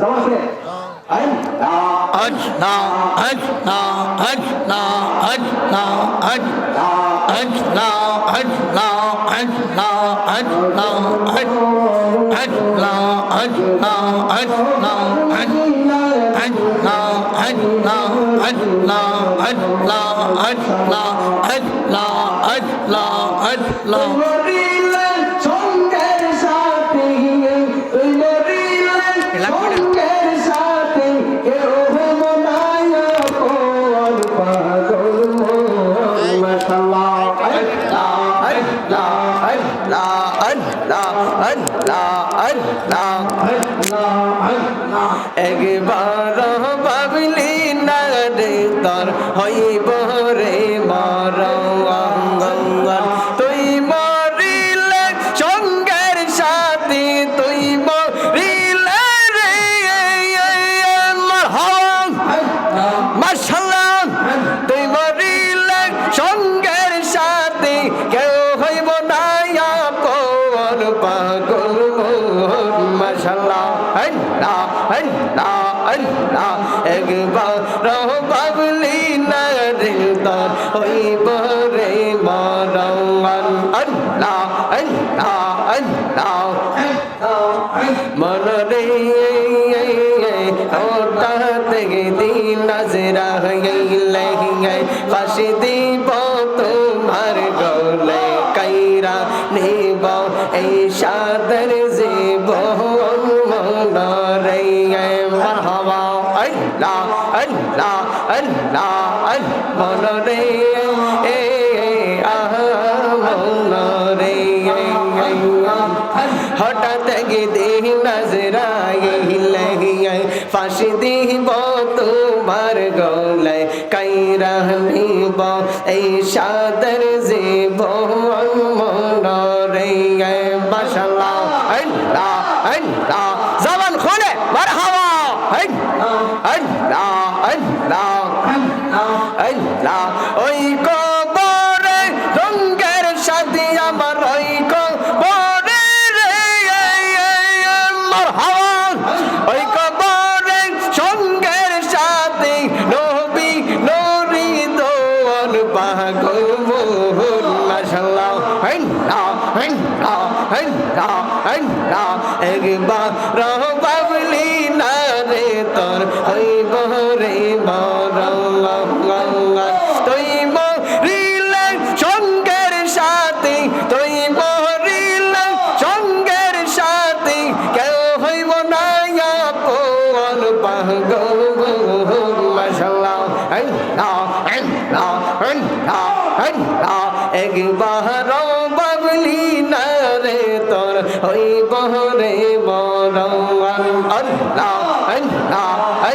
সমাজে আল্লাহ Allah, Allah, Allah, Allah, Allah, Allah, Allah, Allah, Allah, Allah, Allah, মরিলেন সঙ্গের একবার আল্লাহ একবার বাবলি না রে তোর হইব রে মরঙ্গন আল্লাহ আল্লাহ আল্লাহ। মনরে ওটা থেকে দিন নজরা গইলে ফাঁসি দিব তোমার গলে। কাইরা নিব এই সাদর আল্লাহ আল্লাহ মনরে এ, আহ মনরে হঠাৎ গিয়ে নজরাইলে ফাঁসি দিব তোমার গলায়, কাইরা নিব এই সাদর জীব মনরে মাশাল্লাহ আল্লাহ আল্লাহ। জবান খুলে ওই কবরে রঙ্গের সাথে আমার, ওই কবরে রে মারহাবা ওই কবরে সঙ্গের সাথে নবী নরি দোয়ান পাগল মাশাল্লাহ আল্লাহ আল্লাহ আল্লাহ আল্লাহ। একবার বাবলি না তোর হইব রে মরঙ্গন তুই মরিলে সঙ্গের সাথে, তুই মরিলে সঙ্গের সাথে। কেউ হইব না কোন পাগল মাশাল্লাহ আল্লাহ আল্লাহ আল্লাহ আল্লাহ একবার বাবলি না রে তোর হইব রে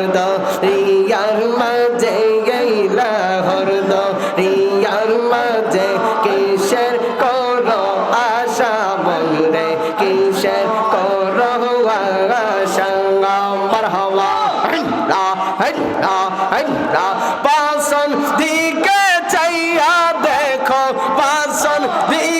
হরদ রিয়ার মাঝে গেলা হরদ রিয়ার মাঝে কিসের কর আশা বলরে কিসের কর আশা মার হওয়া হন্ডা হন্ডা হন্ডা পাসন দিকে চাইয়া দেখো পাসন দিকে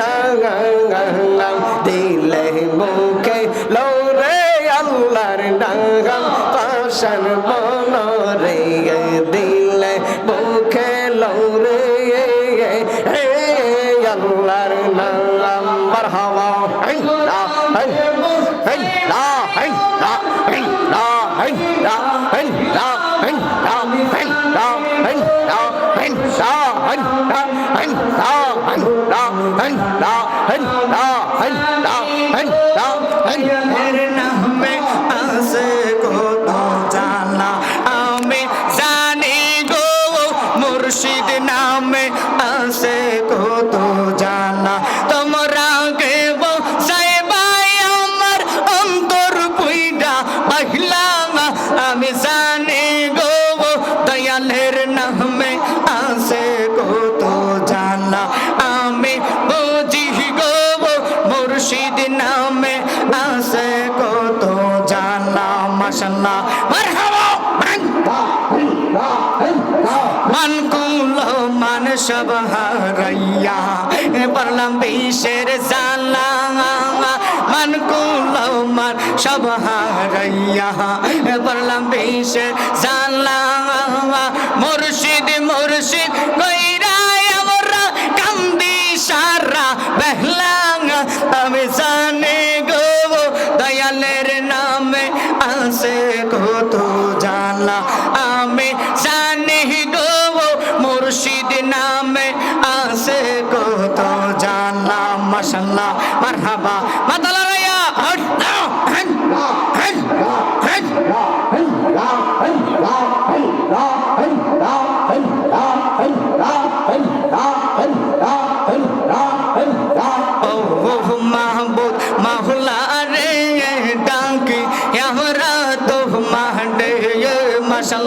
নাঙ্গাল দিলে মুখে লোরে আল্লাহর নাঙ্গাল পাশান বন রে দিলে মুখে লোরে আল্লাহর নাঙ্গাল মার হাওয়া Hey, la, hey, la, hey, la, hey, la, hey, la. Hey, no. দয়ালের নামে আছে কত জানা আমি বুঝি গো মুর্শিদ নামে আছে কত জানা মারহাবা মান মান মান সব হারাইয়া পারলাম জালা মান কুলো মান সব হারাইয়া। পারলাম বিশের জালা মুর্শিদ মুর্শিদ কইরা কান্দি সারা বেহলা। আমি জানি গো, দয়ালের নামে আছে কত জানা আমি জানি গো, মুর্শিদ নামে আছে কত জানা মাশাল্লাহ, মারহাবা।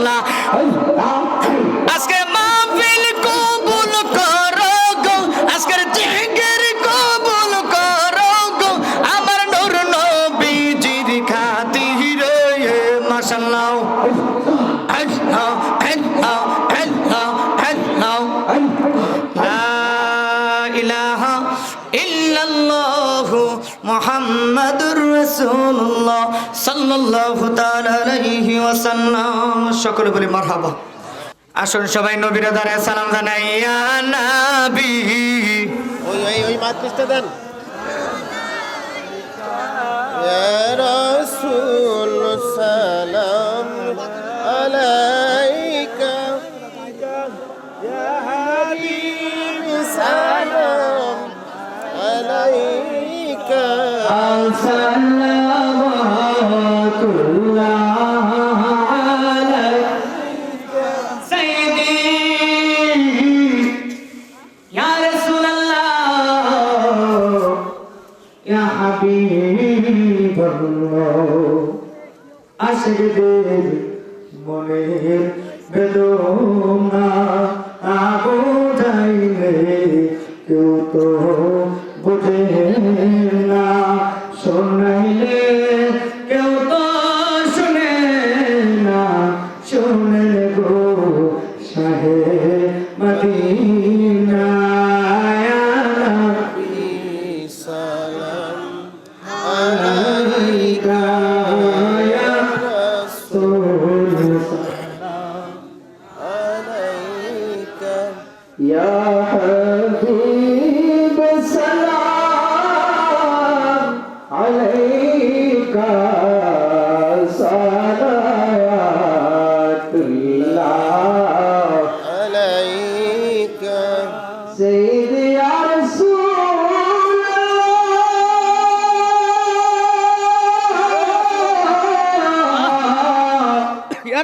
মাশাল্লাহ আজকে মাহফিল কবুল করো গো। আজকের জিগের কবুল করো গো। আমার নূর নবীজির খাতির আল্লাহ আল্লাহ আল্লাহ আল্লাহ মুহাম্মাদুর রাসূলুল্লাহ সাল্লাল্লাহু তাআলা আলাইহি ওয়াসাল্লাম। সকলে বলি মারহাবা। আসুন সবাই নবীর দ্বারে সালাম জানাই, ইয়া ওই ওই ওই দেন। আশিকদের মনের বেদনা।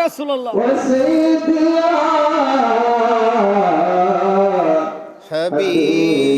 রাসূলুল্লাহ। Habib.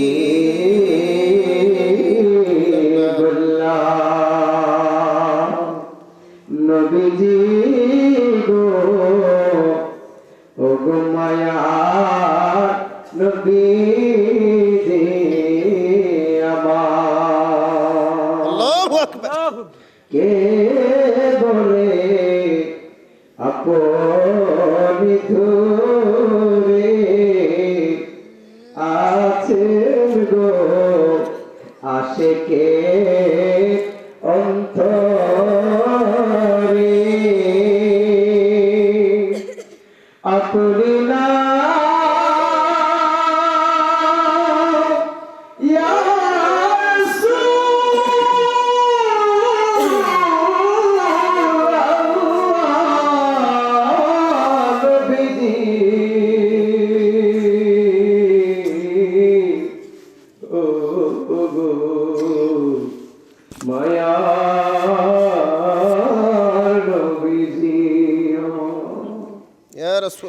أقلنا يا رسول الله بدي oh, oh, oh, oh.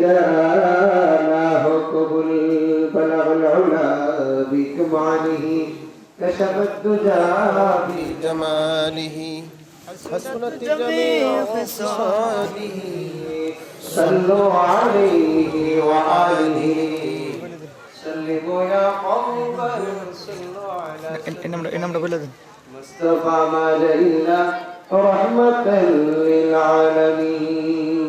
جانا قبل بلغ العلا بكماله كشف الدجى جماله حسنت جميع خصاله. صلوا عليه وآله. سلموا يا قوم. صلوا على مصطفى ما إلا رحمة للعالمين.